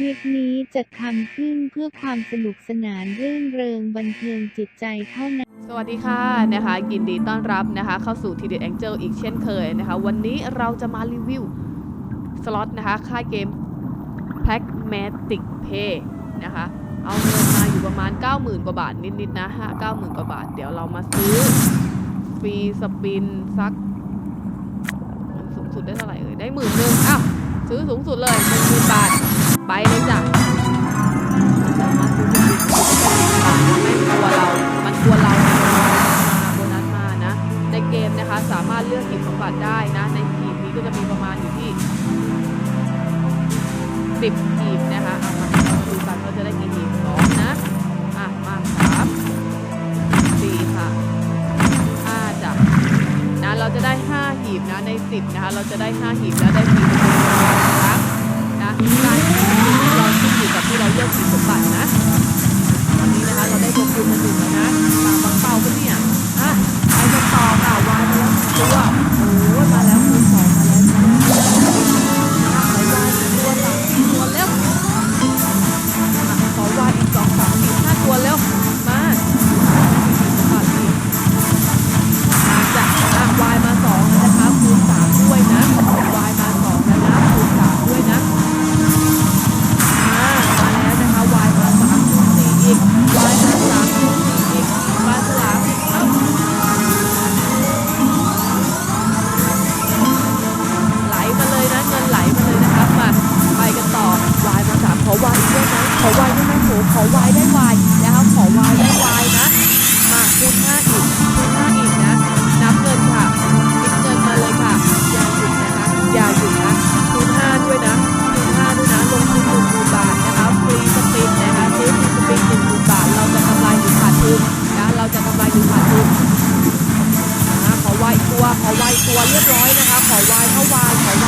คลิปนี้จะทำขึ้นเพื่อความสนุกสนานรื่นเริงบันเทิงจิตใจเท่านั้น สวัสดีค่ะนะคะยินดีต้อนรับนะคะ เข้าสู่ทีเด็ดแองเจิลอีกเช่นเคยนะคะ วันนี้เราจะมารีวิว สล็อตนะคะ ค่ายเกม Pragmatic Pay นะคะ เอาเงินมาอยู่ประมาณ 90,000 กว่าบาทนิดๆนะฮะ90,000 กว่าบาท เดี๋ยวเรามาซื้อฟรีสปินสักสูงสุดได้เท่าไหร่เอ่ยได้หมื่นหนึ่งอ้าวซื้อสูงสุดเลยหนึ่งหมื่นบาท ไปเลยจ้ะมาซื้อสปินบาทไม่กลัวเรามันกลัวเรา โบนัสมานะ ในเกมนะคะ สามารถเลือกหีบสมบัติได้นะ ในหีบนี้ก็จะมีประมาณอยู่ที่สิบหีบนะคะเอามาดูกันว่าจะได้กี่หีบสองนะ อะ มาสามสี่ค่ะห้าจ้ะนะ เราจะได้ห้าหีบนะ ในสิบนะคะ เราจะได้ห้าหีบแล้วได้หีบนะคะนะการเราขึ้นอยู่กับ ที่เราเลือกหีบสมบัตินะ ขอวายได้วายนะครับขอวายได้วายนะ มาคูณห้าอีกคูณห้าอีกนะ นับเงินค่ะคิดเงินมาเลยค่ะ อย่าหยุดนะคะ อย่าหยุดนะคูณห้าด้วยนะคูณห้าด้วยนะ ลงทุนหนึ่งหมื่นบาทนะคะ ฟรีสปินนะคะ ซื้อฟรีสปินหนึ่งหมื่นบาท เราจะกำไรหรือขาดทุนนะ เราจะกำไรหรือขาดทุนนะขอวายตัว ขอวายตัวเรียบร้อยนะคะ ขอวายเข้าวาย ขอวายเข้าว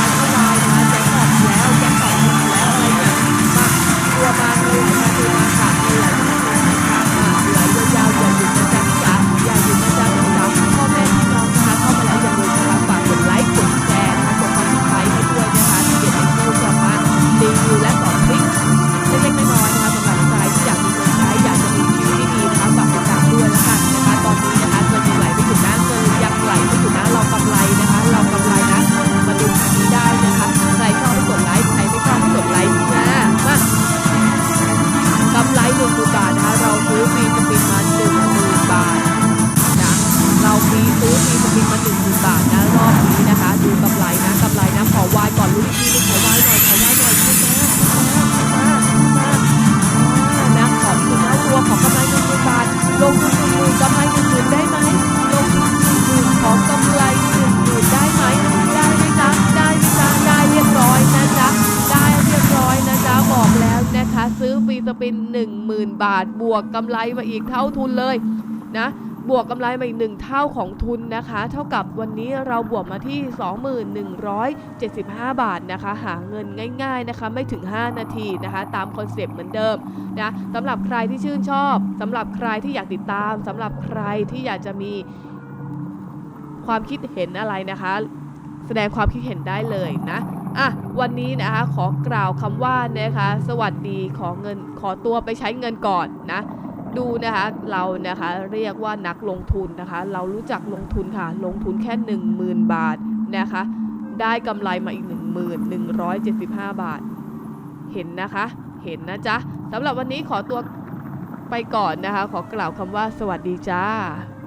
าย สปิน 10,000 บาท บวกกำไรมาอีกเท่าทุนเลยนะบวกกำไรมาอีกหนึ่งเท่าของทุนนะคะ เท่ากับวันนี้เราบวกมาที่ 2175 บาทนะคะ หาเงินง่าย ๆนะคะ ไม่ถึง 5 นาทีนะคะ ตามคอนเซปต์เหมือนเดิมนะสำหรับใครที่ชื่นชอบสำหรับใครที่อยากติดตามสำหรับใครที่อยากจะมีความคิดเห็นอะไรนะคะ แสดงความคิดเห็นได้เลยนะ อะวันนี้นะคะขอกล่าวคำว่านะคะสวัสดีขอเงินขอตัวไปใช้เงินก่อนนะดูนะคะเรานะคะเรียกว่านักลงทุนนะคะ เรารู้จักลงทุนค่ะ ลงทุนแค่ 10,000 บาทนะคะ ได้กำไรมาอีก 1175 บาท เห็นนะคะ เห็นนะจ๊ะสำหรับวันนี้ขอตัวไปก่อนนะคะ ขอกล่าวคำว่าสวัสดีจ้า